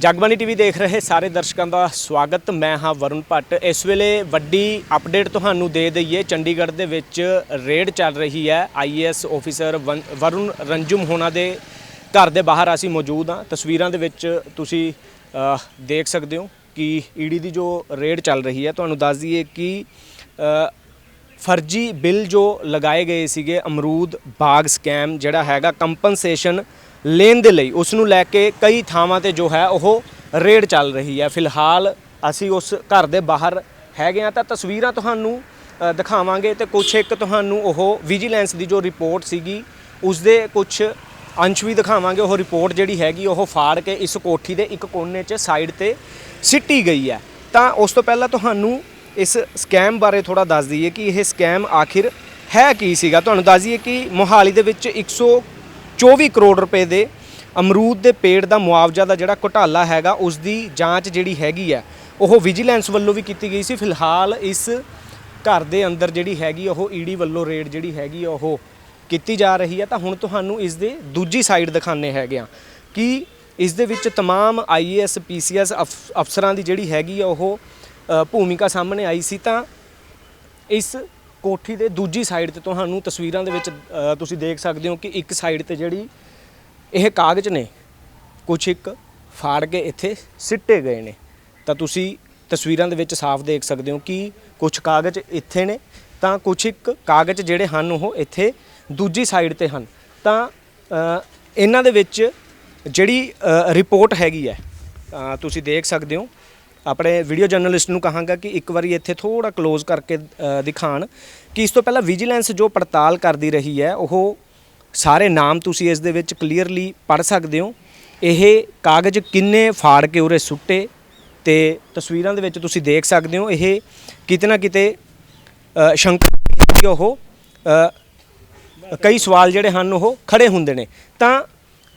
Jagbani TV ਦੇਖ ਰਹੇ ਸਾਰੇ ਦਰਸ਼ਕਾਂ ਦਾ ਸਵਾਗਤ। ਮੈਂ ਹਾਂ ਵਰੁਣ ਭੱਟ। ਇਸ ਵੇਲੇ ਵੱਡੀ ਅਪਡੇਟ ਤੁਹਾਨੂੰ ਦੇ ਦਈਏ, ਚੰਡੀਗੜ੍ਹ ਦੇ ਵਿੱਚ ਰੇਡ ਚੱਲ ਰਹੀ ਹੈ। ਆਈਏਐਸ ਆਫੀਸਰ ਵਨ- ਵਰੁਣ ਰੰਜੁਮ ਹੋਣਾ ਦੇ ਘਰ ਦੇ ਬਾਹਰ ਅਸੀਂ ਮੌਜੂਦ ਹਾਂ। ਤਸਵੀਰਾਂ ਦੇ ਵਿੱਚ ਤੁਸੀਂ ਦੇਖ ਸਕਦੇ ਹੋ ਕਿ ਈਡੀ ਦੀ ਜੋ ਰੇਡ ਚੱਲ ਰਹੀ ਹੈ, ਤੁਹਾਨੂੰ ਦੱਸ ਦਈਏ ਕਿ ਫਰਜ਼ੀ ਬਿੱਲ ਜੋ ਲਗਾਏ ਗਏ ਸੀਗੇ, ਅਮਰੂਦ ਬਾਗ ਸਕੈਮ ਜਿਹੜਾ ਹੈਗਾ, ਕੰਪਨਸੇਸ਼ਨ ਲੈਣ ਦੇ ਲਈ ਉਸ ਨੂੰ ਲੈ ਕੇ ਕਈ ਥਾਵਾਂ ਤੇ ਜੋ ਹੈ ਉਹ ਰੇਡ ਚੱਲ ਰਹੀ ਹੈ। ਫਿਲਹਾਲ ਅਸੀਂ ਉਸ ਘਰ ਦੇ ਬਾਹਰ ਹੈਗੇ ਆ ਤਾਂ ਤਸਵੀਰਾਂ ਤੁਹਾਨੂੰ ਦਿਖਾਵਾਂਗੇ ਤੇ ਕੁਝ ਇੱਕ ਤੁਹਾਨੂੰ ਉਹ ਵਿਜੀਲੈਂਸ ਦੀ ਜੋ ਰਿਪੋਰਟ ਸੀਗੀ ਉਸ ਦੇ ਕੁਝ ਅੰਸ਼ ਵੀ ਦਿਖਾਵਾਂਗੇ। ਉਹ ਰਿਪੋਰਟ ਜਿਹੜੀ ਹੈਗੀ ਉਹ ਫਾੜ ਕੇ ਇਸ ਕੋਠੀ ਦੇ ਇੱਕ ਕੋਨੇ 'ਚ ਸਾਈਡ ਤੇ ਸਿੱਟੀ ਗਈ ਹੈ। ਤਾਂ ਉਸ ਤੋਂ ਪਹਿਲਾਂ ਤੁਹਾਨੂੰ ਇਸ ਸਕੈਮ ਬਾਰੇ ਥੋੜਾ ਦੱਸ ਦਈਏ ਕਿ ਇਹ ਸਕੈਮ ਆਖਿਰ ਹੈ ਕੀ ਸੀਗਾ। ਤੁਹਾਨੂੰ ਦੱਸ ਦਈਏ ਕਿ ਮੋਹਾਲੀ ਦੇ ਵਿੱਚ 124 ਕਰੋੜ ਰੁਪਏ ਦੇ ਅਮਰੂਦ ਦੇ ਪੇੜ ਦਾ ਮੁਆਵਜ਼ਾ ਦਾ ਜਿਹੜਾ ਘੁਟਾਲਾ ਹੈਗਾ ਉਸ ਦੀ ਜਾਂਚ ਜਿਹੜੀ ਹੈਗੀ ਹੈ ਉਹ ਵਿਜੀਲੈਂਸ ਵੱਲੋਂ ਵੀ ਕੀਤੀ ਗਈ ਸੀ ਫਿਲਹਾਲ ਇਸ ਘਰ ਦੇ ਅੰਦਰ ਜਿਹੜੀ ਹੈਗੀ ਉਹ ਈਡੀ ਵੱਲੋਂ ਰੇਡ ਜਿਹੜੀ ਹੈਗੀ ਆ ਉਹ ਕੀਤੀ ਜਾ ਰਹੀ ਹੈ ਤਾਂ ਹੁਣ ਤੁਹਾਨੂੰ ਇਸ ਦੇ ਦੂਜੀ ਸਾਈਡ ਦਿਖਾਣੇ ਹੈਗੇ ਆ ਕਿ ਇਸ ਦੇ ਵਿੱਚ तमाम ਆਈਏਐਸ ਪੀਸੀਐਸ ਅਫਸਰਾਂ ਦੀ ਜਿਹੜੀ ਹੈਗੀ ਆ ਉਹ ਅ, ਭੂਮਿਕਾ ਸਾਹਮਣੇ ਆਈ ਸੀ ਤਾਂ ਇਸ ਕੋਠੀ ਦੇ ਦੂਜੀ ਸਾਈਡ ਤੇ ਤੁਹਾਨੂੰ ਤਸਵੀਰਾਂ ਦੇ ਵਿੱਚ ਤੁਸੀਂ ਦੇਖ ਸਕਦੇ ਹੋ ਕਿ ਇੱਕ ਸਾਈਡ ਤੇ ਜਿਹੜੀ ਇਹ ਕਾਗਜ਼ ਨੇ ਕੁਝ ਇੱਕ ਫਾੜ ਕੇ ਇੱਥੇ ਸਿੱਟੇ ਗਏ ਨੇ। ਤਾਂ ਤੁਸੀਂ ਤਸਵੀਰਾਂ ਦੇ ਵਿੱਚ ਸਾਫ਼ ਦੇਖ ਸਕਦੇ ਹੋ ਕਿ ਕੁਝ ਕਾਗਜ਼ ਇੱਥੇ ਨੇ, ਤਾਂ ਕੁਝ ਇੱਕ ਕਾਗਜ਼ ਜਿਹੜੇ ਹਨ ਉਹ ਇੱਥੇ ਦੂਜੀ ਸਾਈਡ ਤੇ ਹਨ। ਤਾਂ ਇਹਨਾਂ ਦੇ ਵਿੱਚ ਜਿਹੜੀ ਰਿਪੋਰਟ ਹੈਗੀ ਹੈ ਤੁਸੀਂ ਦੇਖ ਸਕਦੇ ਹੋ ਆਪਣੇ ਵੀਡੀਓ ਜਰਨਲਿਸਟ ਨੂੰ ਕਹਾਂਗਾ ਕਿ ਇੱਕ ਵਾਰੀ ਇੱਥੇ ਥੋੜਾ ক্লোਜ਼ ਕਰਕੇ ਅ, ਦਿਖਾਣ ਕਿ ਇਸ ਤੋਂ ਪਹਿਲਾਂ ਵਿਜੀਲੈਂਸ ਜੋ ਪੜਤਾਲ ਕਰਦੀ ਰਹੀ ਹੈ ਉਹ ਸਾਰੇ ਨਾਮ ਤੁਸੀਂ ਇਸ ਦੇ ਵਿੱਚ ਕਲੀਅਰਲੀ ਪੜ ਸਕਦੇ ਹੋ। ਇਹ ਕਾਗਜ਼ ਕਿੰਨੇ ਫਾੜ ਕੇ ਉਰੇ ਸੁੱਟੇ ਤੇ ਤਸਵੀਰਾਂ ਦੇ ਵਿੱਚ ਤੁਸੀਂ ਦੇਖ ਸਕਦੇ ਹੋ ਇਹ ਕਿਤੇ ਨਾ ਕਿਤੇ ਅ, ਸ਼ੰਕਾ ਉਹ ਕਈ ਸਵਾਲ ਜਿਹੜੇ ਹਨ ਉਹ ਖੜੇ ਹੁੰਦੇ ਨੇ। ਤਾਂ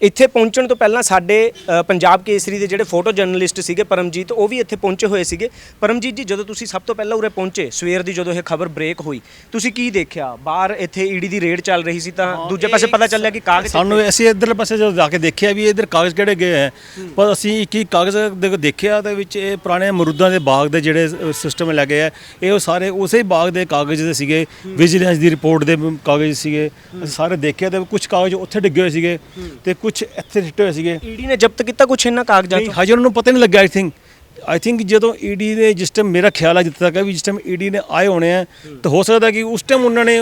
ਇੱਥੇ ਪਹੁੰਚਣ ਤੋਂ ਪਹਿਲਾਂ ਸਾਡੇ ਅ, ਪੰਜਾਬ ਕੇਸਰੀ ਦੇ ਜਿਹੜੇ ਫੋਟੋ ਜਰਨਲਿਸਟ ਸੀਗੇ ਪਰਮਜੀਤ ਉਹ ਵੀ ਇੱਥੇ ਪਹੁੰਚੇ ਹੋਏ ਸੀਗੇ। ਪਰਮਜੀਤ ਜੀ ਜਦੋਂ ਤੁਸੀਂ ਸਭ ਤੋਂ ਪਹਿਲਾਂ ਉਰੇ ਪਹੁੰਚੇ ਸਵੇਰ ਦੀ ਜਦੋਂ ਇਹ ਖਬਰ ਬ੍ਰੇਕ ਹੋਈ ਤੁਸੀਂ ਕੀ ਦੇਖਿਆ? ਬਾਹਰ ਇੱਥੇ ਈਡੀ ਦੀ ਰੇਡ ਚੱਲ ਰਹੀ ਸੀ ਤਾਂ ਦੂਜੇ ਪਾਸੇ ਪਤਾ ਚੱਲਿਆ ਕਿ ਕਾਗਜ਼ ਸਾਨੂੰ ਅਸੀਂ ਇਧਰਲੇ ਪਾਸੇ ਜਦੋਂ ਜਾ ਕੇ ਦੇਖਿਆ ਵੀ ਇਧਰ ਕਾਗਜ਼ ਕਿਹੜੇ ਗਏ ਹੈ ਪਰ ਅਸੀਂ ਇੱਕ ਹੀ ਕਾਗਜ਼ ਦੇ ਦੇਖਿਆ ਦੇ ਵਿੱਚ ਇਹ ਪੁਰਾਣੇ ਅਮਰੂਦਾਂ ਦੇ ਬਾਗ ਦੇ ਜਿਹੜੇ ਸਿਸਟਮ ਲੱਗੇ ਆ ਇਹ ਉਹ ਸਾਰੇ ਉਸੇ ਬਾਗ ਦੇ ਕਾਗਜ਼ ਦੇ ਸੀਗੇ ਵਿਜੀਲੈਂਸ ਦੀ ਰਿਪੋਰਟ ਦੇ ਕਾਗਜ਼ ਸੀਗੇ ਅਸੀਂ ਸਾਰੇ ਦੇਖਿਆ ਤੇ ਕੁਝ ਕਾਗਜ਼ ਉੱਥੇ ਡਿੱਗੇ ਹੋਏ ਸੀਗੇ ਤੇ ਕੁਝ ਇੱਥੇ ਸਿੱਟੇ ਹੋਏ ਸੀਗੇ। ਈਡੀ ਨੇ ਜ਼ਬਤ ਕੀਤਾ ਕੁਝ ਇਹਨਾਂ ਕਾਗਜ਼ਾਂ ਨਹੀਂ, ਚੋਂ? ਹਜੇ ਉਹਨਾਂ ਨੂੰ ਪਤਾ ਨਹੀਂ ਲੱਗਾ ਆਈ ਥਿੰਕ ਆਈ ਥਿੰਕ ਜਦੋਂ ਈਡੀ ਨੇ ਜਿਸ ਟਾਈਮ ਮੇਰਾ ਖਿਆਲ ਹੈ ਜਿੱਥੇ ਤੱਕ ਹੈ ਵੀ ਜਿਸ ਟਾਈਮ ਈਡੀ ਨੇ ਆਏ ਹੋਣੇ ਆ ਤਾਂ ਹੋ ਸਕਦਾ ਕਿ ਉਸ ਟਾਈਮ ਉਹਨਾਂ ਨੇ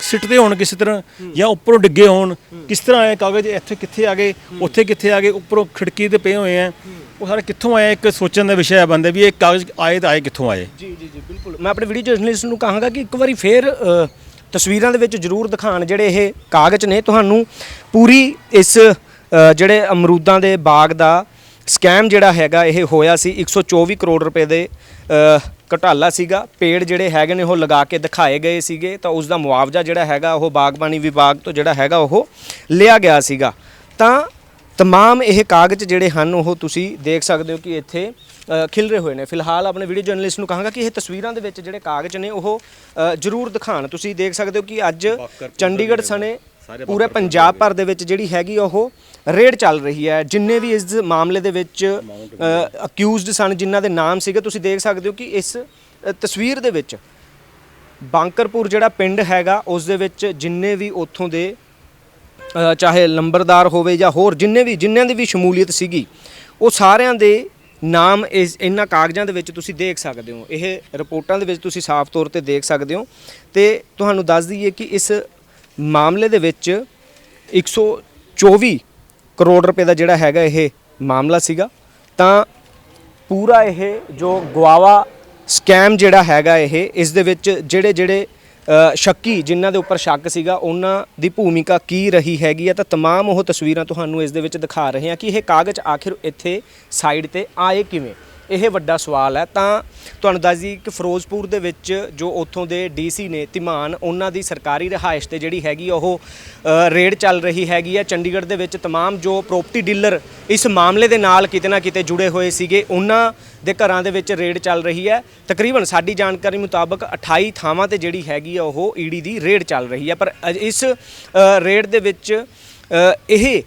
ਸਿੱਟਦੇ ਹੋਣ ਕਿਸੇ ਤਰ੍ਹਾਂ ਜਾਂ ਉੱਪਰੋਂ ਡਿੱਗੇ ਹੋਣ। ਕਿਸ ਤਰ੍ਹਾਂ ਆਏ ਕਾਗਜ਼ ਇੱਥੇ ਕਿੱਥੇ ਆ ਗਏ ਉੱਥੇ ਕਿੱਥੇ ਆ ਗਏ ਉੱਪਰੋਂ ਖਿੜਕੀ ਤੇ ਪਏ ਹੋਏ ਆ। ਉਹ ਸਾਰੇ ਕਿੱਥੋਂ ਆਏ ਇੱਕ ਸੋਚਣ ਦਾ ਵਿਸ਼ਾ ਹੈ ਬੰਦੇ ਵੀ ਇਹ ਕਾਗਜ਼ ਆਏ ਤਾਂ ਆਏ ਕਿੱਥੋਂ ਆਏ। ਜੀ ਜੀ ਜੀ ਬਿਲਕੁਲ। ਮੈਂ ਆਪਣੇ ਵੀਡੀਓ ਜਰਨਲਿਸਟ ਨੂੰ ਕਹਾਂਗਾ ਕਿ ਇੱਕ ਵਾਰੀ ਫੇਰ ਅ, ਤਸਵੀਰਾਂ ਦੇ ਵਿੱਚ ਜ਼ਰੂਰ ਦਿਖਾਣ ਜਿਹੜੇ ਇਹ ਕਾਗਜ਼ ਨੇ। ਤੁਹਾਨੂੰ ਪੂਰੀ ਇਸ ਜਿਹੜੇ ਅਮਰੂਦਾਂ ਦੇ ਬਾਗ ਦਾ ਸਕੈਮ ਜਿਹੜਾ ਹੈਗਾ ਇਹ ਹੋਇਆ ਸੀ। 124 ਕਰੋੜ ਰੁਪਏ ਦੇ ਘਟਾਲਾ ਸੀਗਾ। ਪੇੜ ਜਿਹੜੇ ਹੈਗੇ ਨੇ ਉਹ ਲਗਾ ਕੇ ਦਿਖਾਏ ਗਏ ਸੀਗੇ। ਤਾਂ ਉਸ ਦਾ ਮੁਆਵਜ਼ਾ ਜਿਹੜਾ ਹੈਗਾ ਉਹ ਬਾਗਬਾਨੀ ਵਿਭਾਗ ਤੋਂ ਜਿਹੜਾ ਹੈਗਾ ਉਹ ਲਿਆ ਗਿਆ ਸੀਗਾ। ਤਾਂ ਤਮਾਮ ਇਹ ਕਾਗਜ਼ ਜਿਹੜੇ ਹਨ ਉਹ ਤੁਸੀਂ ਦੇਖ ਸਕਦੇ ਹੋ ਕਿ ਇੱਥੇ ਖਿਲਰੇ ਹੋਏ ਨੇ। ਫਿਲਹਾਲ ਆਪਣੇ ਵੀਡੀਓ ਜਰਨਲਿਸਟ ਨੂੰ ਕਹਾਂਗਾ ਕਿ ਇਹ ਤਸਵੀਰਾਂ ਦੇ ਵਿੱਚ ਜਿਹੜੇ ਕਾਗਜ਼ ਨੇ ਉਹ ਜ਼ਰੂਰ ਦਿਖਾਣ। ਤੁਸੀਂ ਦੇਖ ਸਕਦੇ ਹੋ ਕਿ ਅੱਜ ਚੰਡੀਗੜ੍ਹ ਸਣੇ ਪੂਰੇ ਪੰਜਾਬ ਭਰ ਦੇ ਵਿੱਚ ਜਿਹੜੀ ਹੈਗੀ ਉਹ ਰੇਡ ਚੱਲ ਰਹੀ ਹੈ। ਜਿੰਨੇ ਵੀ ਇਸ ਮਾਮਲੇ ਦੇ ਵਿੱਚ ਅਕਿਊਜ਼ਡ ਸਨ ਜਿਨ੍ਹਾਂ ਦੇ ਨਾਮ ਸੀਗੇ ਤੁਸੀਂ ਦੇਖ ਸਕਦੇ ਹੋ ਕਿ ਇਸ ਤਸਵੀਰ ਦੇ ਵਿੱਚ ਬਾਂਕਰਪੁਰ ਜਿਹੜਾ ਪਿੰਡ ਹੈਗਾ ਉਸ ਦੇ ਵਿੱਚ ਜਿੰਨੇ ਵੀ ਉੱਥੋਂ ਦੇ ਚਾਹੇ ਲੰਬਰਦਾਰ ਹੋਵੇ ਜਾਂ ਹੋਰ ਜਿੰਨੇ ਵੀ ਜਿਨ੍ਹਾਂ ਦੀ ਵੀ ਸ਼ਮੂਲੀਅਤ ਸੀਗੀ ਉਹ ਸਾਰਿਆਂ ਦੇ ਨਾਮ ਇਸ ਇਹਨਾਂ ਕਾਗਜ਼ਾਂ ਦੇ ਵਿੱਚ ਤੁਸੀਂ ਦੇਖ ਸਕਦੇ ਹੋ। ਇਹ ਰਿਪੋਰਟਾਂ ਦੇ ਵਿੱਚ ਤੁਸੀਂ ਸਾਫ਼ ਤੌਰ ਤੇ ਦੇਖ ਸਕਦੇ ਹੋ। ਤੇ ਤੁਹਾਨੂੰ ਦੱਸ ਦਈਏ ਕਿ ਇਸ ਮਾਮਲੇ ਦੇ ਵਿੱਚ 124 ਕਰੋੜ ਰੁਪਏ ਦਾ ਜਿਹੜਾ ਹੈਗਾ ਇਹ ਮਾਮਲਾ ਸੀਗਾ ਤਾਂ ਪੂਰਾ ਇਹ ਜੋ ਗਵਾਵਾ ਸਕੈਮ ਜਿਹੜਾ ਹੈਗਾ ਇਹ ਇਸ ਦੇ ਵਿੱਚ ਜਿਹੜੇ ਜਿਹੜੇ ਅ, ਸ਼ੱਕੀ ਜਿਨ੍ਹਾਂ ਦੇ ਉੱਪਰ ਸ਼ੱਕ ਸੀਗਾ ਉਹਨਾਂ ਦੀ ਭੂਮਿਕਾ ਕੀ ਰਹੀ ਹੈਗੀ ਆ ਤਾਂ तमाम ਉਹ ਤਸਵੀਰਾਂ ਤੁਹਾਨੂੰ ਇਸ ਦੇ ਵਿੱਚ ਦਿਖਾ ਰਹੇ ਹਾਂ ਕਿ ਇਹ ਕਾਗਜ਼ ਆਖਿਰ ਇੱਥੇ ਸਾਈਡ ਤੇ ਆਏ ਕਿਵੇਂ ਇਹ ਵੱਡਾ ਸਵਾਲ ਹੈ ਤਾਂ ਤੁਹਾਨੂੰ ਦੱਸ ਦਈਏ ਕਿ ਫਿਰੋਜ਼ਪੁਰ ਦੇ ਵਿੱਚ ਜੋ ਉੱਥੋਂ ਦੇ ਡੀਸੀ ਨੇ ਧੀਮਾਨ ਉਹਨਾਂ ਦੀ ਸਰਕਾਰੀ ਰਿਹਾਇਸ਼ ਤੇ ਜਿਹੜੀ ਹੈਗੀ ਆ ਉਹ ਅ, ਰੇਡ ਚੱਲ ਰਹੀ ਹੈਗੀ ਆ ਚੰਡੀਗੜ੍ਹ ਦੇ ਵਿੱਚ तमाम ਜੋ ਪ੍ਰਾਪਰਟੀ ਡੀਲਰ ਇਸ ਮਾਮਲੇ ਦੇ ਨਾਲ ਕਿਤੇ ਨਾ ਕਿਤੇ ਜੁੜੇ ਹੋਏ ਸੀਗੇ ਉਹਨਾਂ ਦੇ ਘਰਾਂ ਦੇ ਵਿੱਚ ਰੇਡ ਚੱਲ ਰਹੀ ਹੈ ਤਕਰੀਬਨ ਸਾਡੀ ਜਾਣਕਾਰੀ ਮੁਤਾਬਕ 28 ਥਾਵਾਂ ਤੇ ਜਿਹੜੀ ਹੈਗੀ ਆ ਉਹ ਈਡੀ ਦੀ ਰੇਡ ਚੱਲ ਰਹੀ ਹੈ ਪਰ ਅਜ- ਇਸ ਅ, ਰੇਡ ਦੇ ਵਿੱਚ ਅ, ਇਹ ਅ,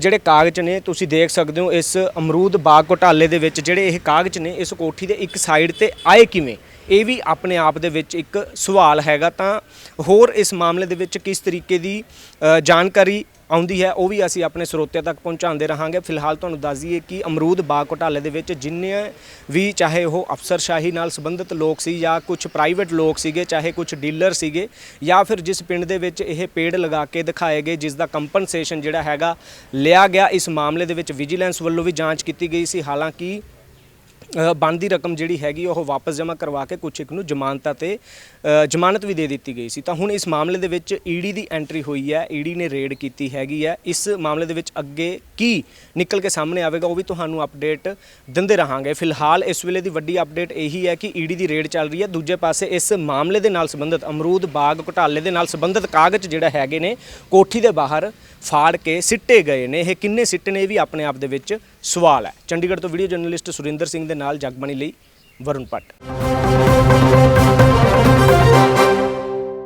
ਜਿਹੜੇ ਕਾਗਜ਼ ਨੇ, ਤੁਸੀਂ ਦੇਖ ਸਕਦੇ ਹੋ ਇਸ ਅਮਰੂਦ ਬਾਗ ਘੋਟਾਲੇ ਦੇ ਵਿੱਚ ਜਿਹੜੇ ਇਹ ਕਾਗਜ਼ ਨੇ, ਇਸ ਕੋਠੀ ਦੇ ਇੱਕ ਸਾਈਡ ਤੇ ਆਏ ਕਿਵੇਂ? ਇਹ ਵੀ ਆਪਣੇ ਆਪ ਦੇ ਵਿੱਚ ਇੱਕ ਸਵਾਲ ਹੈਗਾ ਤਾਂ ਹੋਰ ਇਸ ਮਾਮਲੇ ਦੇ ਵਿੱਚ ਕਿਸ ਤਰੀਕੇ ਦੀ ਜਾਣਕਾਰੀ ਆਉਂਦੀ ਹੈ, ਉਹ ਵੀ ਅਸੀਂ ਆਪਣੇ ਸਰੋਤਿਆਂ ਤੱਕ ਪਹੁੰਚਾਉਂਦੇ ਰਹਾਂਗੇ। ਫਿਲਹਾਲ ਤੁਹਾਨੂੰ ਦੱਸ ਦਈਏ ਕਿ ਅਮਰੂਦ ਬਾਗ ਘੁਟਾਲੇ ਦੇ ਵਿੱਚ ਜਿੰਨੇ ਵੀ ਚਾਹੇ ਉਹ ਅਫਸਰਸ਼ਾਹੀ ਨਾਲ ਸੰਬੰਧਿਤ ਲੋਕ ਸੀ ਜਾਂ ਕੁਝ ਪ੍ਰਾਈਵੇਟ ਲੋਕ ਸੀਗੇ, ਚਾਹੇ ਕੁਝ ਡੀਲਰ ਸੀਗੇ, ਜਾਂ ਫਿਰ ਜਿਸ ਪਿੰਡ ਦੇ ਵਿੱਚ ਇਹ ਪੇੜ ਲਗਾ ਕੇ ਦਿਖਾਏ ਗਏ, ਜਿਸ ਦਾ ਕੰਪਨਸੇਸ਼ਨ ਜਿਹੜਾ ਹੈਗਾ, ਲਿਆ ਗਿਆ, ਇਸ ਮਾਮਲੇ ਦੇ ਵਿੱਚ ਵਿਜੀਲੈਂਸ ਵੱਲੋਂ ਵੀ ਜਾਂਚ ਕੀਤੀ ਗਈ ਸੀ। ਹਾਲਾਂਕਿ ਅ, ਬਣਦੀ ਰਕਮ ਜਿਹੜੀ ਹੈਗੀ ਉਹ ਵਾਪਸ ਜਮ੍ਹਾਂ ਕਰਵਾ ਕੇ ਕੁਛ ਇੱਕ ਨੂੰ ਜ਼ਮਾਨਤਾਂ ਤੇ ਜ਼ਮਾਨਤ ਵੀ ਦੇ ਦਿੱਤੀ ਗਈ ਸੀ। ਤਾਂ ਹੁਣ ਇਸ ਮਾਮਲੇ ਦੇ ਵਿੱਚ ਈਡੀ ਦੀ ਐਂਟਰੀ ਹੋਈ ਹੈ ਈਡੀ ਨੇ ਰੇਡ ਕੀਤੀ ਹੈਗੀ ਹੈ। ਇਸ ਮਾਮਲੇ ਦੇ ਵਿੱਚ ਅੱਗੇ ਕੀ ਨਿਕਲ ਕੇ ਸਾਹਮਣੇ ਆਵੇਗਾ ਉਹ ਵੀ ਤੁਹਾਨੂੰ ਅਪਡੇਟ ਦਿੰਦੇ ਰਹਾਂਗੇ। ਫਿਲਹਾਲ ਇਸ ਵੇਲੇ ਦੀ ਵੱਡੀ ਅਪਡੇਟ ਇਹੀ ਹੈ ਕਿ ਈਡੀ ਦੀ ਰੇਡ ਚੱਲ ਰਹੀ ਹੈ। ਦੂਜੇ ਪਾਸੇ ਇਸ ਮਾਮਲੇ ਦੇ ਨਾਲ ਸੰਬੰਧਿਤ ਅਮਰੂਦ ਬਾਗ ਘੁਟਾਲੇ ਦੇ ਨਾਲ ਸੰਬੰਧਿਤ ਕਾਗਜ਼ ਜਿਹੜਾ ਹੈਗੇ ਨੇ ਕੋਠੀ ਦੇ ਬਾਹਰ ਫਾੜ ਕੇ ਸਿੱਟੇ ਗਏ ਨੇ। ਇਹ ਕਿੰਨੇ ਸਿੱਟੇ ਨੇ ਇਹ ਵੀ ਆਪਣੇ ਆਪ ਦੇ ਵਿੱਚ ਸਵਾਲ ਹੈ। ਚੰਡੀਗੜ੍ਹ ਤੋਂ ਵੀਡੀਓ ਜਰਨਲਿਸਟ ਸੁਰਿੰਦਰ ਸਿੰਘ ਦੇ ਨਾਲ ਜਗਬਾਣੀ ਲਈ ਵਰੁਣ ਭੱਟ।